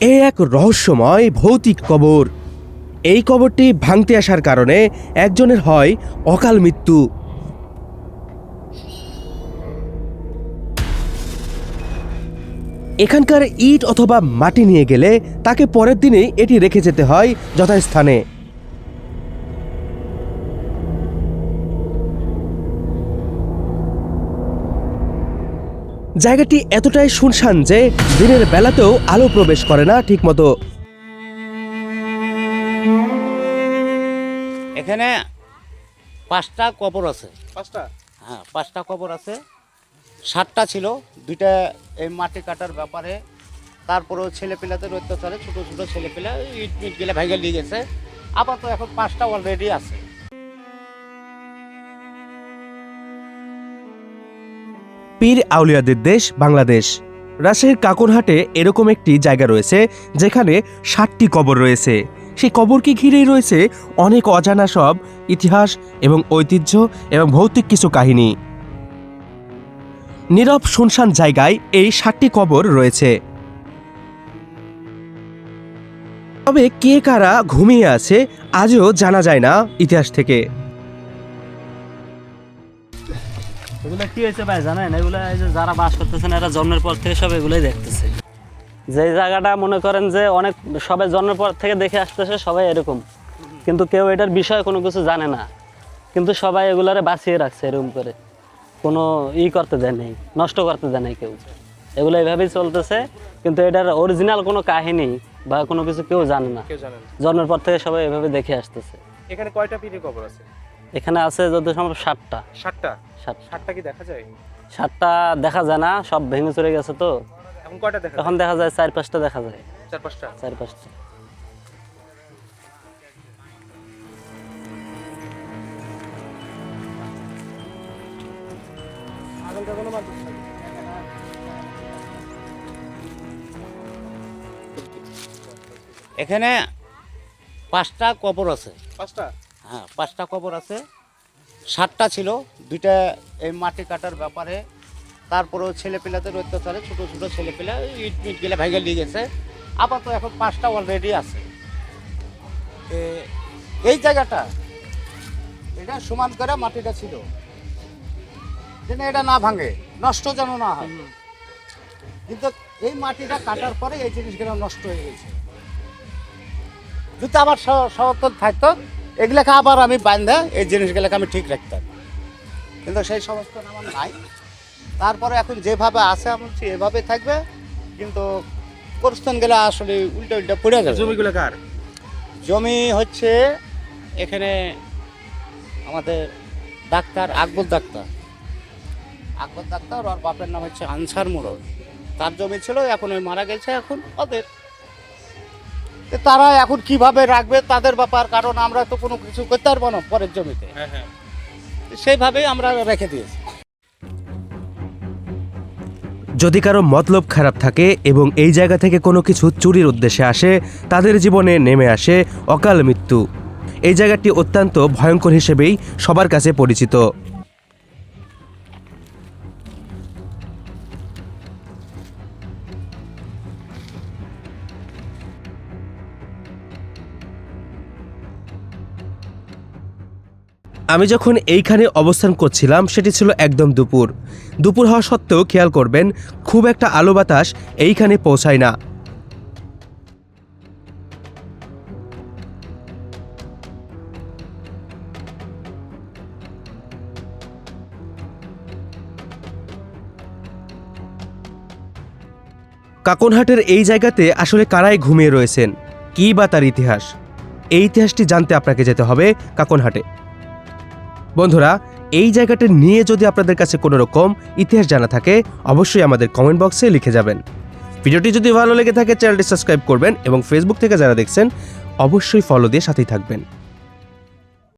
এ এক রহস্যময় ভৌতিক কবর। এই কবরটি ভাঙতে আসার কারণে একজনের হয় অকাল মৃত্যু। এখানকার ইট অথবা মাটি নিয়ে গেলে তাকে পরের দিনেই এটি রেখে যেতে হয় যথাস্থানে। জায়গাটি এতটাই শুনশান যে দিনের বেলাতেও আলো প্রবেশ করে না ঠিকমতো। এখানে পাঁচটা কবর আছে। পাঁচটা? হ্যাঁ পাঁচটা কবর আছে। সাতটা ছিল দুইটা এই মাটি কাটার ব্যাপারে। তারপরেও ছেলেপিলাদের অত্যাচারে ছোটো ছোটো ছেলেপিলা ইট মিট গেলে ভাইগে নিয়ে গেছে। আপাতত এখন পাঁচটা অলরেডি আছে। পীর আউলিয়াদের দেশ বাংলাদেশ। রাজশাহীর কাকরহাটে এরকম একটি জায়গা রয়েছে, যেখানে ষাটটি কবর রয়েছে। সেই কবরকে ঘিরেই রয়েছে অনেক অজানা সব ইতিহাস এবং ঐতিহ্য এবং ভৌতিক কিছু কাহিনী। নীরব শুনশান জায়গায় এই ষাটটি কবর রয়েছে। তবে কে কারা ঘুমিয়ে আছে, আজও জানা যায় না ইতিহাস থেকে। এগুলো কি হয়েছে ভাই জানেন? এগুলো যারা বাস করতেছেন এরা জন্মের পর থেকে সব এগুলোই দেখতেছে। যে জায়গাটা মনে করেন যে অনেক সবাই জন্মের পর থেকে দেখে আসতেছে সবাই এরকম। কিন্তু কেউ এটার বিষয়ে কোনো কিছু জানে না। কিন্তু সবাই এগুলারে বাঁচিয়ে রাখছে এরকম করে। কোনো ই করতে দেয় নেই নষ্ট করতে দেয় নাই কেউ। এগুলো এইভাবেই চলতেছে কিন্তু এটার অরিজিনাল কোনো কাহিনী বা কোনো কিছু কেউ জানে না। জন্মের পর থেকে সবাই এভাবে দেখে আসতেছে। এখানে কয়টা পীরের কবর আছে? এখানে আছে যত সম্ভব ষাটটা ষাটটা ষাট ষাটটা কি দেখা যায়? সাতটা দেখা যায় না সব ভেঙে চলে গেছে তো। এখন কয়টা দেখা এখন দেখা যায় চার পাঁচটা দেখা যায়। চার পাঁচটা? চার পাঁচটা। এখানে পাঁচটা কবর আছে। পাঁচটা? হ্যাঁ পাঁচটা কবর আছে। সাতটা ছিল দুইটা এই মাটি কাটার ব্যাপারে। তারপরেও ছেলেপিলাদের অত্যাচারে ছোটো ছোটো ছেলেপিলা ইট মিট গেলে ভাইগে নিয়ে গেছে। আপাতত এখন পাঁচটা অলরেডি আছে। এই জায়গাটা এটা সমান করে মাটিটা ছিল। যেন এটা না ভাঙে নষ্ট যেন না হয়। কিন্তু এই মাটিটা কাটার পরে এই জিনিসগুলো নষ্ট হয়ে গেছে। যদি আমার সমর্থন থাকতো এগুলাকে আবার আমি বান্ধা এই জিনিসগুলোকে আমি ঠিক রাখতাম কিন্তু সেই সমর্থন আমার নাই। তারপরে এখন যেভাবে আছে আমি এভাবে থাকবে। কিন্তু পরিস্থান গেলে আসলে উল্টা উল্টা পড়ে যাবে জমিগুলো কার? জমি হচ্ছে এখানে আমাদের doctor Akbar doctor. Akbar doctor ওর বাপের নাম হচ্ছে আনসার মোড়ল। তার জমি ছিল এখন ওই মারা গেছে এখন ওদের। তারা এখন কীভাবে রাখবে তাদের ব্যাপার কারণ আমরা তো কোনো কিছু করতে পারব না পরের জমিতে। হ্যাঁ হ্যাঁ। সেইভাবেই আমরা রেখে দিয়েছি। যদি কারও মতলব খারাপ থাকে এবং এই জায়গা থেকে কোনো কিছু চুরির উদ্দেশ্যে আসে তাদের জীবনে নেমে আসে অকাল মৃত্যু। এই জায়গাটি অত্যন্ত ভয়ঙ্কর হিসেবেই সবার কাছে পরিচিত। আমি যখন এইখানে অবস্থান করছিলাম, সেটি ছিল একদম দুপুর। দুপুর হওয়া সত্ত্বেও খেয়াল করবেন, খুব একটা আলো বাতাস এইখানে পৌঁছায় না। কাকনহাটের এই জায়গাতে আসলে কারাই ঘুমিয়ে রয়েছেন। কী বা তার ইতিহাস? এই ইতিহাসটি জানতে আপনাকে যেতে হবে কাকনহাটে। বন্ধুরা, এই জায়গাটা নিয়ে যদি আপনাদের কাছে কোনো রকম ইতিহাস জানা থাকে, অবশ্যই আমাদের কমেন্ট বক্সে লিখে যাবেন। ভিডিওটি যদি ভালো লেগে থাকে, চ্যানেলটি সাবস্ক্রাইব করবেন এবং ফেসবুক থেকে যারা দেখছেন, অবশ্যই ফলো দিয়ে সাথেই থাকবেন।